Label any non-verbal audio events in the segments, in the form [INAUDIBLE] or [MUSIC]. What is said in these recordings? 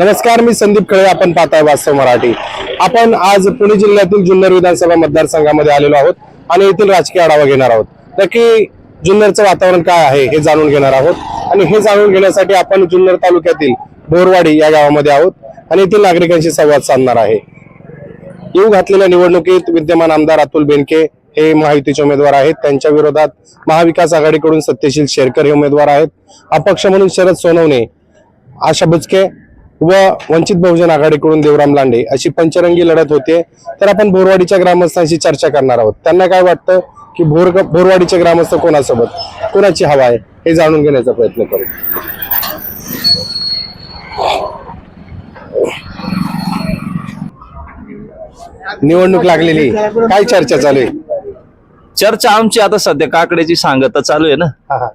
नमस्कार मी संदीप खळे आपण पाहताय वास्तव मराठी. आपण आज पुणे जिल्ह्यातील जुन्नर विधानसभा मतदारसंघामध्ये आलेलो आहोत आणि येथील राजकीय आढावा घेणार आहोत. नक्की जुन्नरचं वातावरण काय आहे हे जाणून घेणार आहोत. आणि हे जाणून घेण्यासाठी आपण जुन्नर तालुक्यातील बोरवाडी या गावामध्ये आहोत आणि येथील नागरिकांशी संवाद साधणार आहे. येऊ घातलेल्या निवडणुकीत विद्यमान आमदार अतुल बेनके हे महायुतीचे उमेदवार आहेत. त्यांच्या विरोधात महाविकास आघाडीकडून सत्यशील शेरकर हे उमेदवार आहेत. अपक्ष म्हणून शरद सोनवणे आशा बुचके व वंचित बहुजन आघाडीकडून देवराम लांडे अशी पंचरंगी लढत होते. तर आपण बोरवाडीच्या ग्रामस्थांशी चर्चा करणार आहोत. त्यांना काय वाटतं की भोर बोरवाडीचे ग्रामस्थ कोणासोबत? कोणाची हवा आहे? हे जाणून घेण्याचा प्रयत्न करू. निवडणूक लागलेली. काय चर्चा चालू आहे? चर्चा आमची आता सध्या काकड्याची सांगत चालू आहे ना.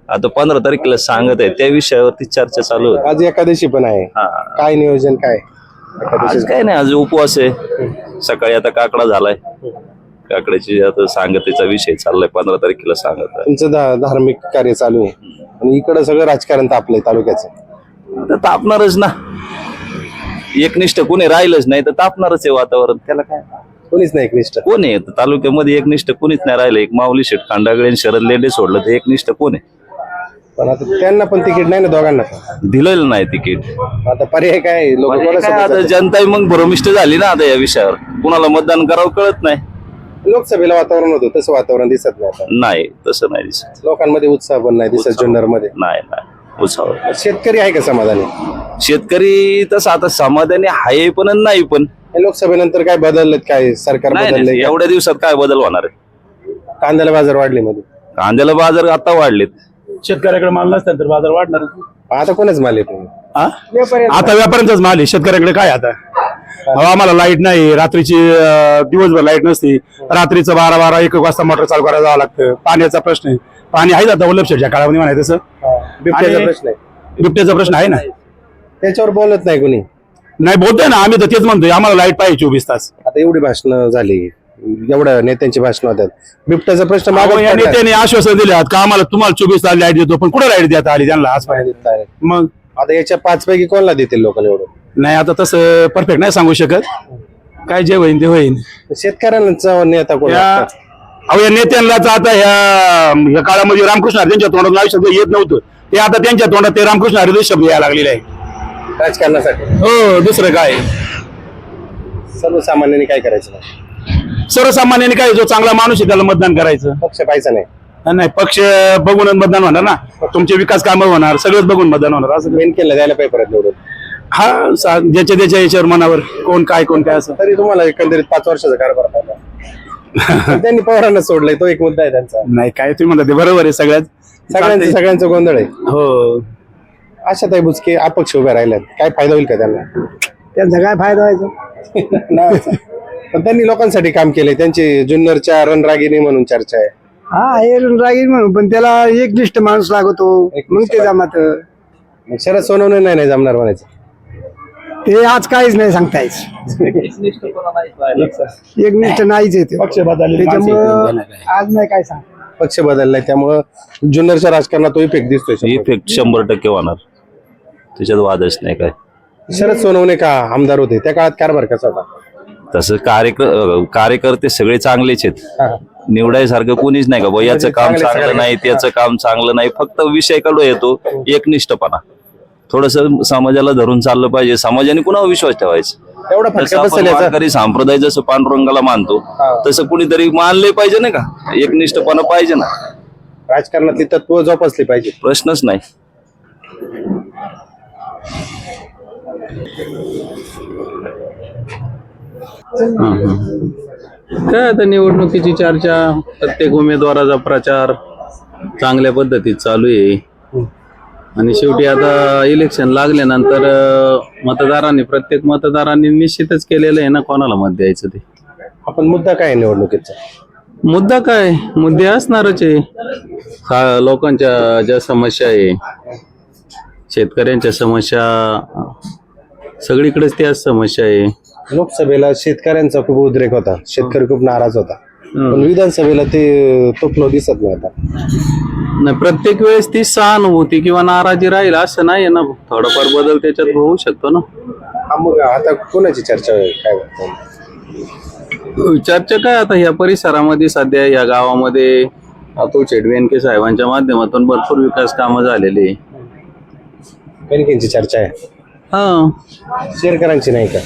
आता पंधरा तारखेला सांगत आहे त्या विषयावरती चर्चा चालू आहे आज एकादशी पण आहे. काय नियोजन काय? आज काय नाही आज उपवास आहे. सकाळी आता काकडा झालाय. काकड्याची आता सांगतेचा विषय चाललाय पंधरा तारखेला सांगत तुमचं धा- धार्मिक कार्य चालू आहे. आणि इकडं सगळं राजकारण तापलंय तालुक्याचं. तर तापणारच ना. एकनिष्ठ कोणी राहिलंच नाही तर तापणारच आहे वातावरण. त्याला काय? कोणीच नाही एकनिष्ठ. कोण आहे? तालुक्यामध्ये एकनिष्ठ कोणीच नाही राहिलं. एक माऊली शेठ खांडागळे आणि शरद लेंडे सोडलं तर एकनिष्ठ कोण आहे? पण आता त्यांना पण तिकीट नाही ना दोघांना पण. दिलेलं नाही तिकीट. आता पर्याय काय लोक आता जनता मग भ्रमिष्ट झाली ना आता या विषयावर. कुणाला मतदान करावं कळत नाही. लोकसभेला वातावरण होतं तसं वातावरण दिसत नाही आता. नाही तसं नाही दिसत. लोकांमध्ये उत्साह पण नाही दिसत जुन्नरमध्ये नाही नाही. उत्साह. शेतकरी आहे का समाधानी? शेतकरी तसं आता समाधानी आहे पण आणि नाही पण. हे लोकसभेनंतर काय बदललेत काय? सरकार नाही, बदललंय नाही का? एवढ्या दिवसात काय बदल होणार आहे? कांद्याला बाजार वाढले मध्ये कांद्याला बाजार आता वाढलेत. शेतकऱ्याकडे माल नसतात तर बाजार वाढणार. आता कोणच माल आहे तुम्ही आता व्यापाऱ्यांचाच माल आहे. शेतकऱ्याकडे काय आता? अहो, आम्हाला लाइट नाही. रात्रीची अं, दिवसभर लाइट नसती. रात्रीचं बारा बारा एक एक वाजता मोटर चालू करायला जावं लागतं. पाण्याचा प्रश्न आहे. पाणी आहे आता वल्लभ शेठच्या काळामध्ये म्हणाय तसं. बिबट्याचा आणि- प्रश्न आहे. बिबट्याचा प्रश्न आहे ना? त्याच्यावर बोलत नाही कुणी. नाही बोलतोय ना आम्ही तर तेच म्हणतोय आम्हाला लाइट पाहिजे चोवीस तास. आता एवढी भाषणं झाली. एवढ्या नेत्यांची भाषणं होतात बिबट्याचा प्रश्न अहो, या पडलाय. नेत्याने आश्वासन दिले का आम्हाला तुम्हाला चोवीस तास लाइट देतो पण कुठे लाइट देता आली त्यांना? आज आहे. मग? आता याच्या पाच पैकी कोणाला देतील लोक निवडून नाही आता तसं परफेक्ट नाही सांगू शकत. काय जे होईन ते होईन. शेतकऱ्यांचा नेता कोण या? अहो या नेत्यांनाच आता ह्या ह्या काळामध्ये रामकृष्ण हरी त्यांच्या तोंडात नाव शब्द येत नव्हतं. ते आता त्यांच्या तोंडात ते रामकृष्ण हरी शब्द यायला लागलेले आहे राजकारणासाठी? हो दुसरं काय? सर्वसामान्यांनी काय करायचं? नाही सर्वसामान्यांनी काय जो चांगला माणूस आहे त्याला मतदान करायचं? पक्ष पाहायचा नाही. नाही पक्ष बघूनच मतदान होणार ना? तुमचे विकास कामं होणार सगळंच बघून मतदान होणार असं मेन केलं द्यायला पाहिजे परत निवडून. हा सा- ज्याच्या त्याच्या याच्यावर मनावर कोण काय कोण काय असं. तरी तुम्हाला एकंदरीत पाच वर्षाचा कारभार पाहिला. [LAUGHS] त्यांनी पवारांना सोडलंय तो एक मुद्दा आहे त्यांचा. नाही काय तुम्ही म्हणता ते बरोबर आहे सगळ्यात. सगळ्यांचं. सगळ्यांचं गोंधळ आहे. हो. अशा ताई बुचके अपक्ष उभ्या राहिल्यात काय फायदा होईल का त्यांना? त्यांचा काय फायदा व्हायचा? [LAUGHS] पण त्यांनी लोकांसाठी काम केले त्यांची जुन्नरच्या रणरागिणी म्हणून चर्चा आहे. हा हे रागीर म्हणून पण त्याला एकनिष्ठ माणूस लागतो. मग ते जमात. मग शरद सोनवणे नाही नाही जमणार म्हणायचं. ते आज काहीच नाही सांगता येत. एकनिष्ठ नाहीच येते पक्ष बदलले त्याच्यामुळं आज नाही काय सांग पक्ष बदललाय त्यामुळं जुन्नरच्या राजकारणात तो इफेक्ट दिसतोय शंभर इफेक्ट शंभर टक्के होणार. त्याच्यात वादच नाही काय. शरद सोनवणे का आमदार होते? त्या काळात कारभार कसा होता? तसं कार्यकर कार्यकर्ते सगळे चांगलेच आहेत. हा. निवडायसारखं कोणीच नाही का? बुवा याचं काम चांगले. नाही त्याचं काम चांगलं नाही. फक्त विषय कडू येतो एकनिष्ठपणा. थोडस समाजाला धरून चाललं पाहिजे. समाजाने कुणावर विश्वास ठेवायचा? एवढा जसं फटका आपण बसेल याचा वारकरी संप्रदाय जसं पांडुरंगाला मानतो. तसं कुणीतरी मानले पाहिजे ना का? एकनिष्ठपणा पाहिजे ना. राजकारणातली तत्व जोपासली पाहिजे प्रश्नच नाही. काय आता निवडणुकीची चर्चा प्रत्येक उमेदवाराचा प्रचार चांगल्या पद्धतीत चालू आहे. आणि शेवटी आता इलेक्शन लागल्यानंतर मतदारांनी प्रत्येक मतदारांनी निश्चितच केलेलं आहे ना कोणाला मत द्यायचं ते? आपण मुद्दा काय निवडणुकीचा? मुद्दा काय? मुद्दे असणारच आहे. लोकांच्या ज्या समस्या आहे शेतकऱ्यांच्या समस्या सगळीकडेच त्याच समस्या आहे. लोकसभेला शेतकऱ्यांचा खूप उद्रेक होता. शेतकरी खूप नाराज होता. पण विधानसभेला ते तो फ्लो दिसत नाही आता नाही प्रत्येक वेळेस ती सहानुभूती किंवा नाराजी राहील असं नाही ना. थोडाफार बदल त्याच्यात होऊ शकतो ना. हा, मग आता कोणाची चर्चा होईल काय वाटतं? चर्चा काय आता ह्या परिसरामध्ये सध्या या गावामध्ये अतुल शेटवेनके साहेबांच्या माध्यमातून भरपूर विकास कामं झालेली आहे. कणकींची चर्चा आहे. हा. शेरकरांची नाही का?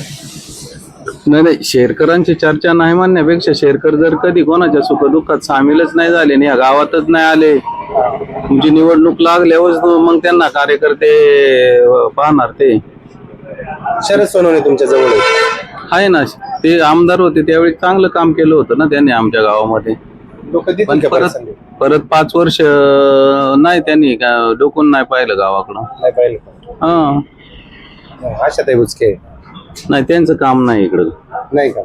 नाही नाही शेरकरांची चर्चा नाही म्हणण्यापेक्षा शेरकर जर कधी कोणाच्या सुखदुःखात सामीलच नाही झाले आणि या गावातच नाही आले तुमची निवडणूक लागल्यावर मग त्यांना कार्यकर्ते अं, पाहणार ते. शरद सोनवणे तुमच्या जवळ. आहे ना ते आमदार होते त्यावेळी चांगलं काम केलं होतं ना त्यांनी आमच्या गावामध्ये. लोक देतील पण का परत परत संधी? परत पाच वर्ष नाही त्यांनी का- डोकून नाही पाहिलं गावाकडं. नाही पाहिलं का? हा. आशाताई बुचके नाही त्यांचं काम नाही इकडं. नाही का?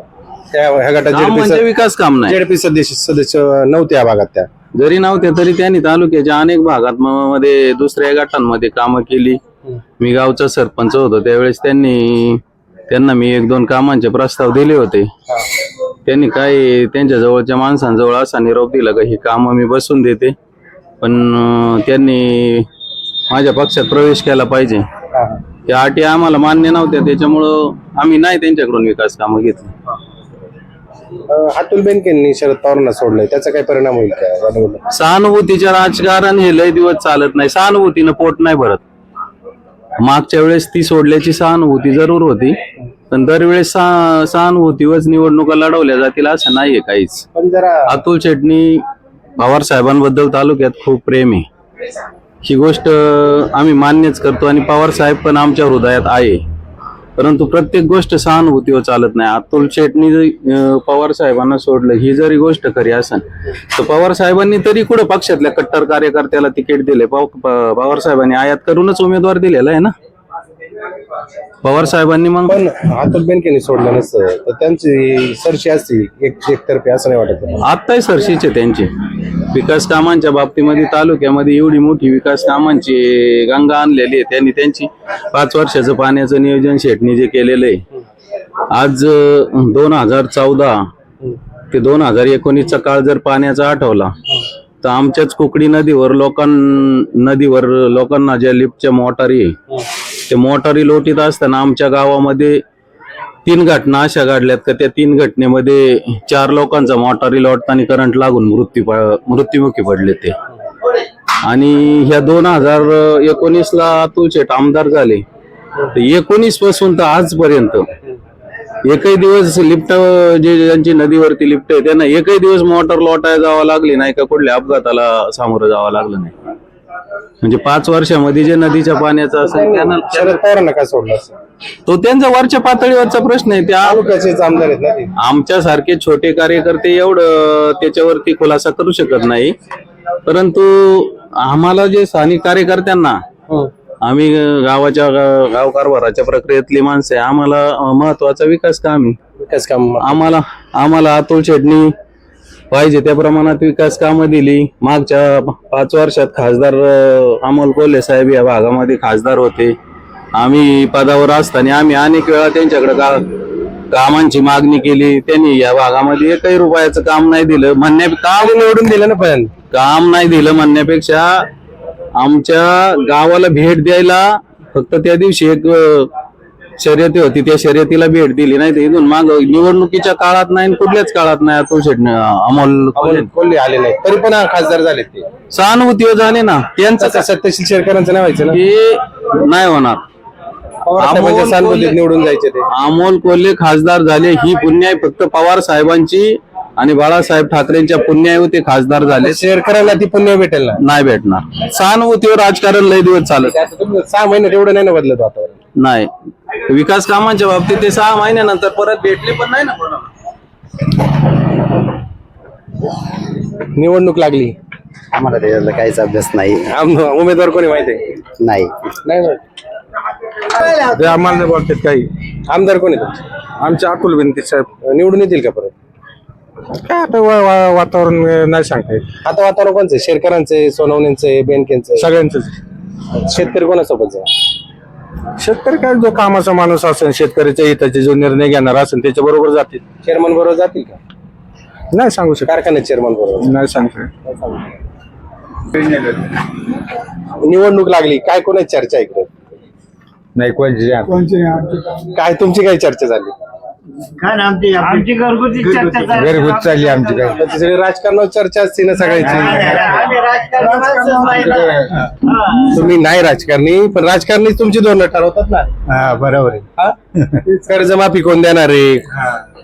त्या ह्या गटात काम म्हणजे विकास काम नाही. जेडपी सदस्य सदस्य नव्हते या भागात त्या. जरी नव्हते तरी त्यांनी तालुक्याच्या अनेक भागात म- मध्ये दुसऱ्या गटांमध्ये कामं केली. मी गावचा सरपंच होतो त्यावेळेस त्यांनी त्यांना मी एक दोन कामांचे प्रस्ताव दिले होते. त्यांनी काय त्यांच्या जवळच्या माणसांजवळ असा निरोप दिला का ही कामं मी बसून देते. पण त्यांनी माझ्या पक्षात प्रवेश केला पाहिजे. त्या अटी आम्हाला मान्य नव्हत्या. त्याच्यामुळं आम्ही नाही त्यांच्याकडून विकास कामं घेतली. अतुल बेनकेंनी शरद पवारांना सोडलंय. त्याचा काय परिणाम होईल का? राजकारण हे लय दिवस चालत नाही. सहानुभूतीनं पोट नाही भरत. मागच्या वेळेस ती सोडल्याची सहानुभूती जरूर होती पण दरवेळेस सहा- सहानुभूतीवरच निवडणुका लढवल्या जातील असं नाहीये काहीच. अतुल शेटणी पवार साहेबांबद्दल तालुक्यात खूप प्रेम आहे. ही गोष्ट आम्ही मान्यच करतो आणि पवार साहेब पण आमच्या हृदयात आहे. परंतु प्रत्येक गोष्ट सहानुभूतीवर चालत नाही. अतुल शेटनी पवार साहेबांना सोडलं ही जरी गोष्ट खरी असेल तर पवार साहेबांनी तरी कुठं पक्षातल्या कट्टर कार्यकर्त्याला तिकीट दिले. पवार साहेबांनी आयात करूनच उमेदवार दिलेला आहे ना? पवार साहेबांनी मग पण अतुल बेनकेंनी सोडलं नसतं. तर त्यांची सरशी असती एक एकतर्फी असं नाही वाटत आत्ताही सरशीचे त्यांचे. विकास कामांच्या बाबतीमध्ये तालुक्यामध्ये एवढी मोठी विकास कामांची गंगा आणलेली आहे त्यांनी त्यांची. पाच वर्षाचं पाण्याचं नियोजन शेटणी जे केलेलं आहे. आज दोन हजार चौदा ते दोन हजार एकोणीसचा काळ जर पाण्याचा आठवला तर आमच्याच कुकडी नदीवर लोकां नदीवर लोकांना ज्या लिफ्टच्या मोटारी आहे ते मोटारी लोटीत असताना आमच्या गावामध्ये तीन घटना अशा घडल्यात का त्या तीन घटनेमध्ये चार लोकांचा मोटारी लोटताना करंट लागून मृत्यू मृत्युमुखी पडले ते. आणि ह्या दोन हजार एकोणीसला अतुल शेठ आमदार झाले. तर एकोणीसपासून तर आजपर्यंत एकही दिवस लिफ्ट जे ज्यांची नदीवरती लिफ्ट आहे त्यांना एकही दिवस मोटर लोटायला जावं लागली नाही का? कुठल्या अपघाताला सामोरं जावं लागलं नाही. म्हणजे पाच वर्षामध्ये जे नदीच्या पाण्याचं असेल त्यांना शरद पवारांना काय सोडलं असतं तो त्यांचा वरच्या पातळीवरचा प्रश्न आहे. त्या तालुक्याचेच आमदार आहेत ना ते. आमच्यासारखे छोटे कार्यकर्ते एवढं त्याच्यावरती खुलासा करू शकत नाही. परंतु आम्हाला जे स्थानिक कार्यकर्त्यांना आम्ही गावाच्या गाव कारभाराच्या प्रक्रियेतली माणसं आहे. आम्हाला महत्त्वाचा विकास काम. आहे विकास काम. आम्हाला आम्हाला अतुल शेटणी पाहिजे. त्या प्रमाणात विकास कामं दिली. मागच्या पाच वर्षात खासदार अमोल कोल्हे साहेब या भागामध्ये खासदार होते. आम्ही पदावर असताना आम्ही अनेक वेळा त्यांच्याकडे का कामांची मागणी केली. त्यांनी या भागामध्ये एकही रुपयाचं काम नाही दिलं. म्हणण्या काम निवडून दिलं ना पण. काम नाही दिलं म्हणण्यापेक्षा आमच्या गावाला भेट द्यायला फक्त त्या दिवशी एक शर्यती होती त्या शर्यतीला भेट दिली नाही तर इथून माग निवडणुकीच्या काळात नाही आणि कुठल्याच काळात नाही अतुल शेट अमोल कोल्हे. अमोल कोल्हे. आले नाही तरी पण हा खासदार झाले ते. सहानुभूतीवर झाले ना. त्यांचं तसं सत्यशील शेरकरांचं नाही व्हायचं ना? ते नाही होणार. पवार साहेबांच्या अमोल सहानुभूतीत कोल्हे- निवडून जायचे ते. अमोल कोल्हे खासदार झाले ही पुण्याई फक्त पवार साहेबांची आणि बाळासाहेब ठाकरेंच्या पुण्याई ते खासदार झाले. शेरकरांना ती पुण्य भेटेल ना? नाही भेटणार. सहानुभूतीवर राजकारण लय दिवस चालत. आता तुम्ही सहा महिन्यात एवढं नाही ना बदलत वातावरण? नाही. विकास कामांच्या बाबतीत ते सहा महिन्यानंतर परत भेटले पण नाही ना कोणाला. निवडणूक लागली. आम्हाला त्याच्यातला काहीच अभ्यास नाही. आम- उमेदवार कोणी माहिती आहे? नाही. नाही माहीत. ते आम्हाला नाही बोलतात काही. आमदार कोणी तुमचे? आमचे अतुल बेनके साहेब. निवडून येतील का परत? काय आता वा- वा- वातावरण अं, नाही सांगता येत. आता वातावरण कोणचं आहे? शेरकरांचे सोनवणेंचे बेनकेंचे सगळ्यांच शेतकरी कोणासोबत जाईल शेतकरी काय जो कामाचा माणूस असेल शेतकऱ्याच्या हिताचे जो निर्णय घेणार असेल त्याच्या बरोबर जातील. चेअरमन बरोबर जातील का? नाही सांगू शकत. कारखान्यात चेअरमन बरोबर. नाही सांगता निवडणूक लागली काय कोणाची चर्चा आहे इकडे? नाही कोणची कोणचे? नाही आमचे काय तुमची काय चर्चा झाली? घरगुती चालली आमची काय? सगळी राजकारणावर चर्चा असते ना सगळ्याची. तुम्ही नाही राजकारणी पण राजकारणी तुमची धोरणं ठरवतात ना. हा बरोबर आहे. हा? कर्जमाफी कोण देणार आहे?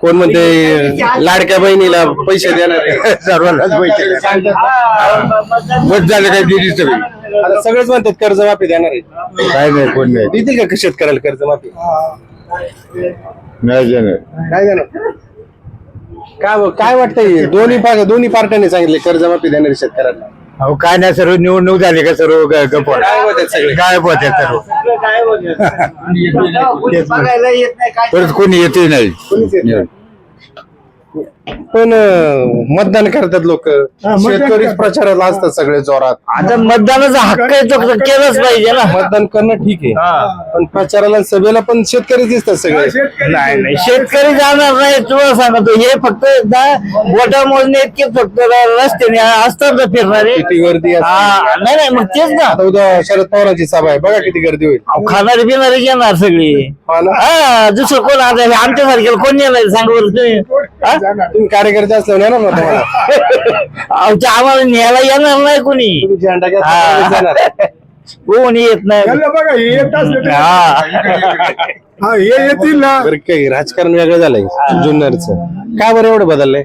कोण म्हणते लाडक्या बहिणीला पैसे देणार आहे? [LAUGHS] सर्वांनाच पैसे बस झालं काय दिली सगळी. आता सगळेच म्हणतात कर्जमाफी देणार आहे. काय नाही कोण नाही. देतील का शेतकऱ्याला कर्जमाफी नाही देणार काय देणार काय काय वाटतंय? दोन्ही पार्ट दोन्ही पार्ट्याने सांगितले कर्जमाफी देणार शेतकऱ्यांना. अहो काय नाही सर्व निवडणूक झाली का सर्व ग- गप्प काय होतात सगळे. गायब होते सर्व. तेच ना. परत कोणी येते नाही. कोणीच येत नाही. पण अं, मतदान करतात लोक. शेतकरीच प्रचाराला असतात सगळे जोरात. आता मतदानाचा हक्क आहे तो केलाच पाहिजे ना. मतदान करणं ठीक आहे. पण प्रचाराला सभेला पण शेतकरी दिसतात सगळे. नाही नाही शेतकरी जाणार नाही तुला सांगतो. हे फक्त एकदा बोटा मोजणे इतके फक्त रस्त्याने असतात ना फिरणारे. किती गर्दी असते. हा, नाही नाही मग तेच ना. आता उद्या शरद पवारांची सभा आहे. बघा किती गर्दी होईल. अहो, खाणारे पिणारे येणार सगळी. हा ना? हा दुसरं कोण आता आमच्यासारख्याला कोण येणार सांग बरं तुम्ही. हा? तुम्ही कार्यकर्ते असल्यावर येणार ना ते आम्हाला न्यायला येणार नाही कोणी. तुम्ही झेंडा घ्या, हा. जाणार. कोणी येत नाही. बघा हे येत असले तर- हा. हा हे येतील ना. बरं काही राजकारण वेगळं झालंय जुन्नरचं. काय बरं एवढं बदललंय?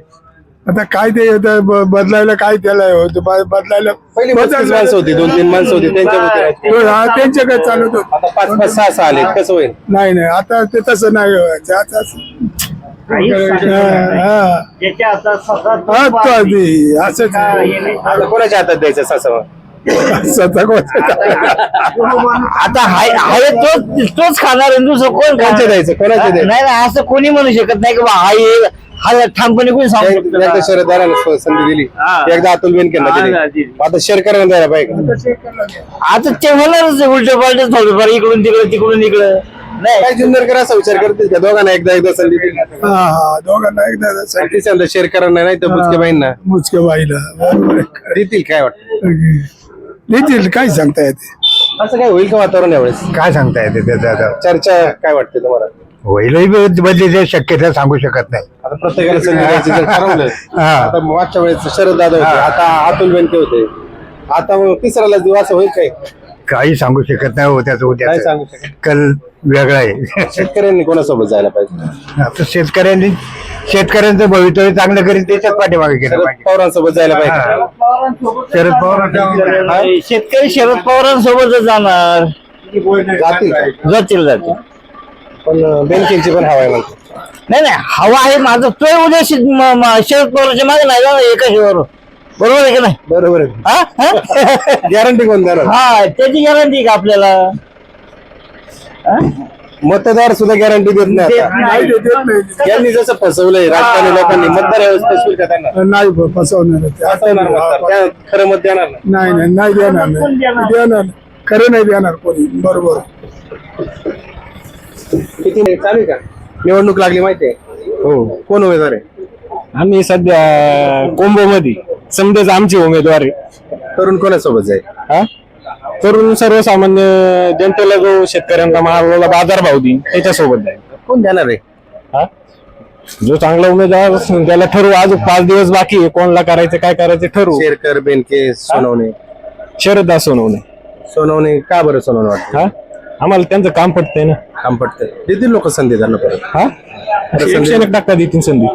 आता काय ते आता ब- बदलायला काय त्याला होतं ब- बदलायला पहिली पस्तीस माणसं होती दोन तीन माणसं होती त्यांच्या होते. हा त्यांच्याकडे चालत होत. आता पाच पाच सहा सहा आले कसं होईल? नाही नाही आता ते तसं नाही व्हायचं. आता असं- हा, हा. हा, तो आधी असंच. आता कोणाच्या हातात द्यायचं स्वतः [LAUGHS] आता हाय हाय तोच तोच खाणार आहे दुसरं कोण खाणार? द्यायचं कोणाच्या नाही द्यायचं? नाही असं कोणी म्हणू शकत नाही की बा हा ये हा ठामपणे कोणी सांगू शकतो एकदा संधी दिली. एकदा अतुल बेनकेंना हा, दिली. दिली. आता शेरकरांना द्यायला पाहिजे आता ते होणारच उलट पालट थोडंफार इकडून तिकडं तिकडून इकडं. काय जुन्नरकर असा विचार करतील का दोघांना एकदा एकदा संधी दिली. हा हा दोघांना एकदा आणि तिसऱ्यांदा शेरकरांना नाही तर बुचके बाईंना मुचके बाईला बरोबर आहे. देतील काय वाटतं? देतील काय सांगता येते? असं काय होईल का वातावरण यावेळेस? काय सांगता येते त्याचं आता? चर्चा काय वाटते तुम्हाला? होईलही बदली शक्यता सांगू शकत नाही. आता प्रत्येकाला संधी द्यायची जर ठरवलं हा. आता मागच्या वेळेस शरद दादा होते आता अतुल बेनके होते. आता मग तिसऱ्याला दिवस होईल काय? काही सांगू शकत नाही हो त्याचं काय उद्या सांगू शकत. कल वेगळा आहे. शेतकऱ्यांनी कोणासोबत जायला पाहिजे? आता शेतकऱ्यांनी शेतकऱ्यांचं भवितव्य चांगलं करीत त्याच्याच पाठीमागे केलं शरद पाहिजे. पवारांसोबत जायला पाहिजे. हा. शरद पवार शेतकरी शरद पवारांसोबतच जाणार. जातील का? जातील जातील. पण बेनकेंची पण हवा आहे म्हणते. नाही नाही हवा आहे माझं तो उद्या शे- म- म- शरद पवारांच्या मागे नाही जाणार एका शिवार बरोबर आहे की नाही? बरोबर आहे. हा? हा? गॅरंटी कोण देणार? हा त्याची गॅरंटी का आपल्याला? हा? मतदार सुद्धा गॅरंटी देत नाही देत आता. नाही. देत नाही. यांनी जसं फसवलंय राजकारणी लोकांनी मतदार व्यवस्था फसवेल का त्यांना नाही ब- फसवणार ते. फसवणार मतदार. त्या खरं मत देणार नाही. नाही नाही नाही देणार नाही. देणार? नाही. खरं नाही देणार कोणी. बरोबर. किती नाही चालू आहे का? निवडणूक लागली माहिती आहे? हो. कोण उमेदवार आहे? आम्ही सध्या कोंबो मध्ये समजाच आमचे उमेदवार आहे. तरुण कोणासोबत जाईल? हा? तरुण सर्वसामान्य जनतेला जो शेतकऱ्यांना मालाला बाजार भाव देईन त्याच्यासोबत जाईल. कोण देणार आहे? हा? जो चांगला उमेदवार असेल त्याला ठरवू. अजून पाच दिवस बाकी आहे. कोणाला करायचं काय करायचं ठरवू. शेरकर बेनके सोनवणे. शरद सोनवणे. सोनवणे का बरं सोनवणे वाटतं? हा? आम्हाला त्यांचं काम पटतंय ना. काम पडतं देतील लोक संधी त्यांना परत. हा? एक टक्का देतील संधी.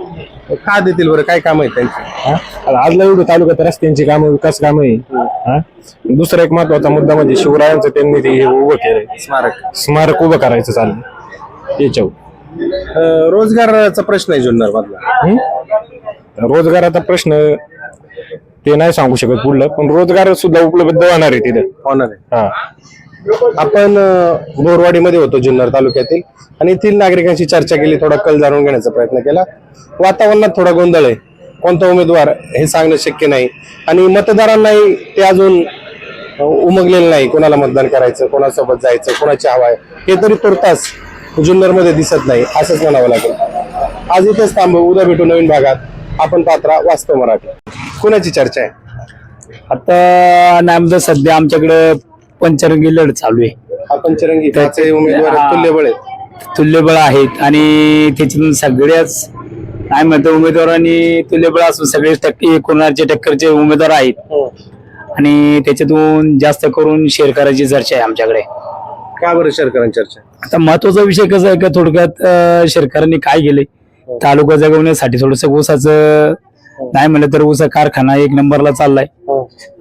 का देतील बरं? काय काम आहे त्यांची? आजला एवढं तालुक्यात रस्त्यांची कामं विकास कामं आहे. हा? दुसरा एक महत्त्वाचा मुद्दा म्हणजे शिवरायांचं त्यांनी ते हे उभं केलंय. स्मारक. स्मारक उभं करायचं चाललंय. याच्यावर. अं, रोजगाराचा प्रश्न आहे जुन्नर मधला? रोजगाराचा प्रश्न ते नाही सांगू शकत पुढलं पण रोजगार सुद्धा उपलब्ध होणार आहे तिथं. होणार आहे. हा. आपण बोरवाडीमध्ये होतो जुन्नर तालुक्यातील आणि येथील नागरिकांशी चर्चा केली थोडा कल जाणून घेण्याचा प्रयत्न केला. वातावरणात थोडा गोंधळ आहे. कोणता उमेदवार हे सांगणं शक्य नाही. आणि मतदारांनाही ते अजून उमगलेलं नाही कोणाला मतदान करायचं कोणासोबत जायचं कोणाची हवा आहे. हे तरी तुर्तास जुन्नरमध्ये दिसत नाही असंच म्हणावं लागेल. आज इथेच थांबू उद्या भेटू नवीन भागात. आपण पात्रा वाचतो मराठी. कुणाची चर्चा आहे? आता नामदा सध्या आमच्याकडे पंचरंगी लढत चालू आहे. आपण चिरंगी पाचही उमेदवार तुल्यबळ आहेत? तुल्यबळ आहेत आणि त्याच्यातून सगळ्याच काय म्हणतो उमेदवारांनी तुल्यबळ असून सगळे टक्के कोणाचे टक्करचे उमेदवार आहेत. आणि त्याच्यातून जास्त करून शेअर करायची चर्चा आहे आमच्याकडे. का बरं शेरकरांची चर्चा? आता महत्त्वाचा विषय कसा आहे का? थोडक्यात अं, शेतकऱ्यांनी काय केले तालुका जगवण्यासाठी थोडस ऊसाचं नाही म्हणलं तर ऊसा कारखाना एक नंबरला चाललाय.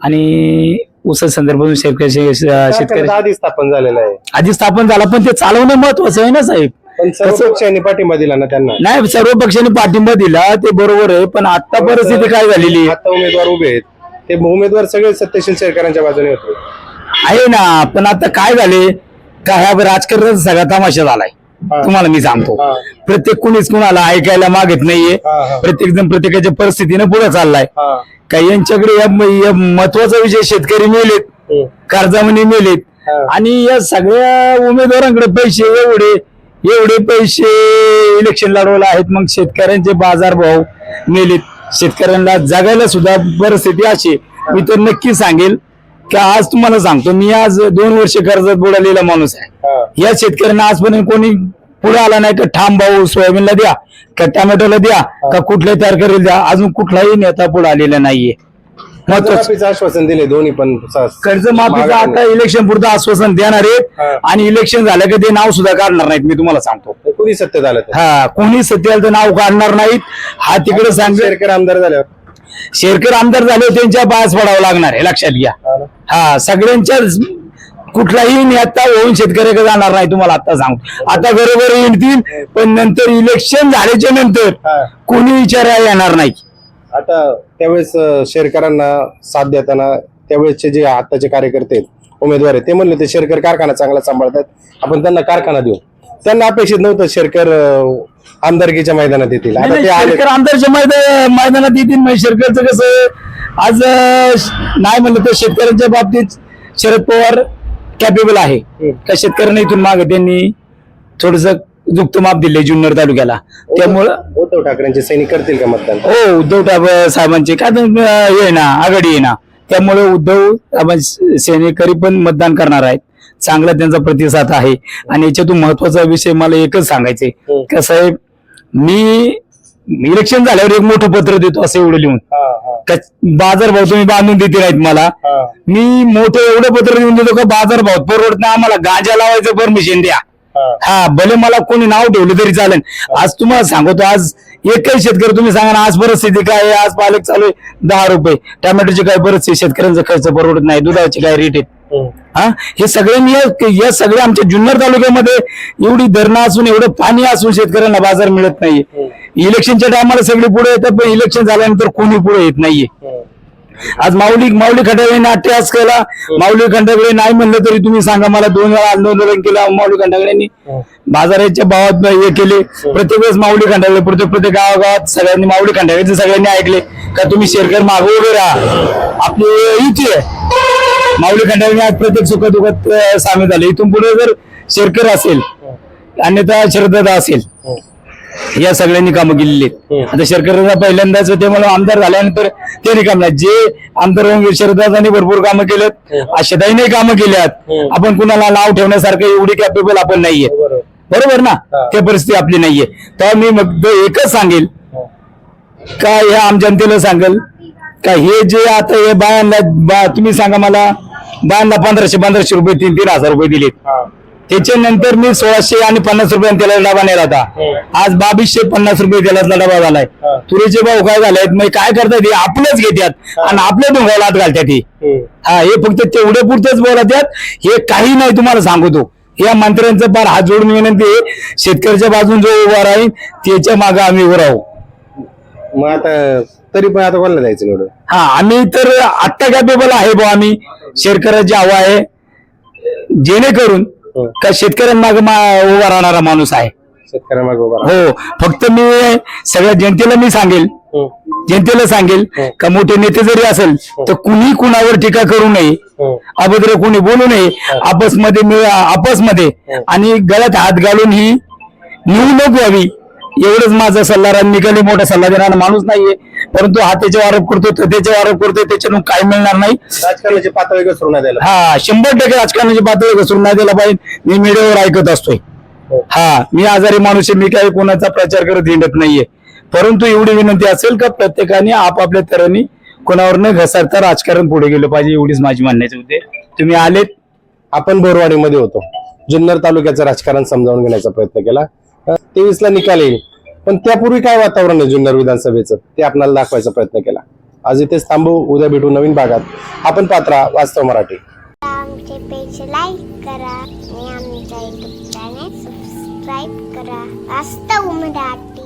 आणि ऊसा संदर्भातून शेतकरी शेतकरी आधी स्थापन झालेला आहे. आधी स्थापन झाला पण ते चालवणं महत्वाचं आहे ना साहेब? पण सर्व पक्षांनी पाठिंबा दिला ना त्यांना? नाही सर्व पक्षांनी पाठिंबा दिला ते बरोबर आहे पण आता परिस्थिती काय झालेली? आहे? आता उमेदवार उभे आहेत. ते उमेदवार सगळे सत्यशील शेरकरांच्या बाजूने होते. आहे ना पण आता काय झाले? का ह्या राजकारणाचा सगळा तमाशा झालाय. तुम्हाला मी सांगतो. हा. प्रत्येक कुणीच कुणाला ऐकायला मागत नाहीये. हा, हा. प्रत्येक जण प्रत्येकाच्या परिस्थितीने पुढे चाललाय. हा. का यांच्याकडे या- या महत्त्वाचा विषय शेतकरी मेलेत हम्म. कर्जामणी मेलेत हा. आणि या सगळ्या उमेदवारांकडे पैसे एवढे एवढे पैसे इलेक्शन लढवले आहेत मग शेतकऱ्यांचे बाजारभाव मेलेत शेतकऱ्यांना जगायला सुद्धा परिस्थिती अशी मी तर नक्की सांगेल की आज तुम्हाला सांगतो मी आज दोन वर्ष कर्जात बुडालेला माणूस आहे हा. या शेतकऱ्यांना आजपर्यंत कोणी पुढे आला नाही का ठाम भाऊ सोयाबीनला द्या का टोमॅटोला द्या का कुठल्या तयार द्या अजून कुठलाही नेता पुढे आलेला नाहीये. कर्जमाफीचं आश्वासन दिले दोन्ही पण कर्जमाफीचं आता इलेक्शन पुरतं आश्वासन देणार आहेत. आणि इलेक्शन झालं की ते नाव सुद्धा काढणार नाहीत मी तुम्हाला सांगतो. कुणी आलं ते हा कोणी सत्याचं नाव काढणार नाहीत. हा तिकडे सांग शेरकर आमदार झाल्यावर. शेरकर आमदार झाले त्यांच्या पायास पडावं लागणार आहे लक्षात घ्या. हा सगळ्यांच्या कुठलाही नेता होऊन शेतकऱ्याकडे जाणार नाही तुम्हाला आता सांगतो. आता बरोबर येतील पण नंतर इलेक्शन झाल्याच्यानंतर. कोणी विचारायला येणार नाही. आता त्यावेळेस शेरकरांना साथ देताना त्यावेळेसचे जे आताचे कार्यकर्ते आहेत, उमेदवार आहेत ते म्हणले ते शेरकर कारखाना चांगला सांभाळतात आपण त्यांना कारखाना देऊ. त्यांना अपेक्षित नव्हतं शेरकर आमदारकीच्या मैदानात येतील. शेरकर आमदारच्या मैदा- मैदानात येतील म्हणजे शेरकरचं कसं आज नाही म्हणलं तर शेतकऱ्यांच्या बाबतीत शरद पवार कॅपेबल आहे. त्या शेतकऱ्यांना इथून मागे त्यांनी थोडस जुक्त माप दिले जुन्नर तालुक्याला. त्यामुळं उद्धव ठाकरेंचे सैनिक करतील का मतदान? हो उद्धव ठाकरे साहेबांचे काय अं, हे ना आघाडी आहे ना. त्यामुळे उद्धव सेनेकरी पण मतदान करणार आहेत. चांगला त्यांचा प्रतिसाद आहे. आणि याच्यातून महत्त्वाचा विषय मला एकच सांगायचे का साहेब मी इलेक्शन झाल्यावर एक मोठं पत्र देतो असं एवढं लिहून. का बाजारभाव तुम्ही बांधून देते नाहीत मला. मी मोठं एवढं पत्र देऊन देतो का बाजारभाव परवडत नाही आम्हाला गांजा लावायचं परमिशन द्या. हा. भले मला कोणी नाव ठेवलं तरी चालेल. आज तुम्हाला सांगतो आज एकही शेतकरी तुम्ही सांगा ना आज परिस्थिती काय आहे आज पालक चालू आहे दहा रुपये. टोमॅटोची काय परिस्थिती शेतकऱ्यांचा खर्च परवडत नाही दुधाची काय रेट आहे? हा? हे सगळ्यांनी या- या सगळ्या आमच्या जुन्नर तालुक्यामध्ये एवढी धरणं असून एवढं पाणी असून शेतकऱ्यांना बाजार मिळत नाही इलेक्शनच्या टायमाला सगळे पुढे येतात पण इलेक्शन झाल्यानंतर कोणी पुढे येत नाहीये. आज माऊली माऊली खंडागळे अट्टहास केला. माऊली खंडागळे नाही म्हणलं तरी तुम्ही सांगा मला दोन वेळा आंदोलन केलं माऊली खंडागळ्यांनी बाजाराच्या भावात हे केले. प्रत्येक वेळेस माऊली खंडागळे प्रत्येक प्रत्येक गावागावात सगळ्यांनी माऊली खंडागळेचे सगळ्यांनी ऐकले. का तुम्ही शेरकर मागे उभे राहा. आपली इथे आहे. माऊली खंडागळे आज प्रत्येक सुखदुःखात सामील झाले. इथून पुढे जर शेरकर असेल अन्यथा श्रद्धा असेल या सगळ्यांनी कामं केलेली आहेत. आता शेरकरांना पहिल्यांदाच ते मला आमदार झाल्यानंतर ते नाही. जे आमदार शरदादांनी भरपूर कामं केलेत आशाताईने कामं केल्यात. आपण कुणाला नाव ठेवण्यासारखं एवढी कॅपेबल आपण नाहीये. बरोबर. ना? ते परिस्थिती आपली नाहीये. तर मी मग एकच सांगेल. का ह्या आम जनतेला सांगेल? का हे जे आता हे बायांना बा तुम्ही सांगा मला. बायांना पंधराशे पंधराशे रुपये तीन तीन हजार रुपये दिलेत. त्याच्यानंतर मी सोळाशे आणि पन्नास रुपये त्याला डबा नेला होता. आज बावीसशे पन्नास रुपये त्याला डबा झालाय. तुरीचे भाव काय झालेत? मग काय करतात? हे आपलंच घेतात आणि आपल्या डोंगाला हात घालतात हे. हा. हे फक्त तेवढे पुरतेच बोलत आहेत हे काही नाही तुम्हाला सांगतो. या मंत्र्यांचं फार हात जोडून विनंती आहे. शेतकऱ्याच्या बाजून जो उभा राहील त्याच्यामागे आम्ही उभं राहू. मग आता तरी पण आता कोणाला द्यायचं निवडून? हा आम्ही तर आत्ता कॅपेबल आहे बुवा आम्ही. शेतकऱ्याची हवा आहे. जेणेकरून का शेतकऱ्यांमागे मा- उभा राहणारा माणूस आहे. शेतकऱ्यांमागे उभा राहा. हो फक्त मी सगळ्या जनतेला मी सांगेल. जनतेला सांगेल का मोठे नेते जरी असेल तर कुणी कुणावर टीका करू नये. अभद्र कोणी बोलू नये. आपसमध्ये मिळ आपसमध्ये आणि गळ्यात हात घालून ही निवडणूक व्हावी. एवढंच माझा सल्ला काही मोठा सल्ला देणारा माणूस नाहीये. परंतु हा त्याच्यावर आरोप करतो तो त्याच्यावर आरोप करतो त्याच्यातून काय मिळणार नाही. राजकारणाची पातळी घसरून नाही द्यायला हा शंभर टक्के राजकारणाची पातळी घसरून नाही दिला पाहिजे मी मीडियावर ऐकत असतोय. हा मी आजारी माणूस आहे मी काही कोणाचा प्रचार करत हिंडत नाहीये. परंतु एवढी विनंती असेल का प्रत्येकाने आपापल्या तऱ्हेने कोणावर न घसरता राजकारण पुढे गेलं पाहिजे एवढीच माझी म्हणण्याचे होते. तुम्ही आलेत. आपण बोरवाडीमध्ये होतो. जुन्नर तालुक्याचं राजकारण समजावून घेण्याचा प्रयत्न केला. तेवीस ला निकाल येईल. पण त्यापूर्वी काय वातावरण आहे जुन्नर विधानसभेचं? ते आपल्याला दाखवायचा प्रयत्न केला. आज इथेच थांबू उद्या भेटू नवीन भागात. आपण पात्रा वास्तव मराठी. आमचे पेज लाईक करा आणि आमच्या युट्यूब चॅनेल सबस्क्राईब करा. वास्तव मराठी.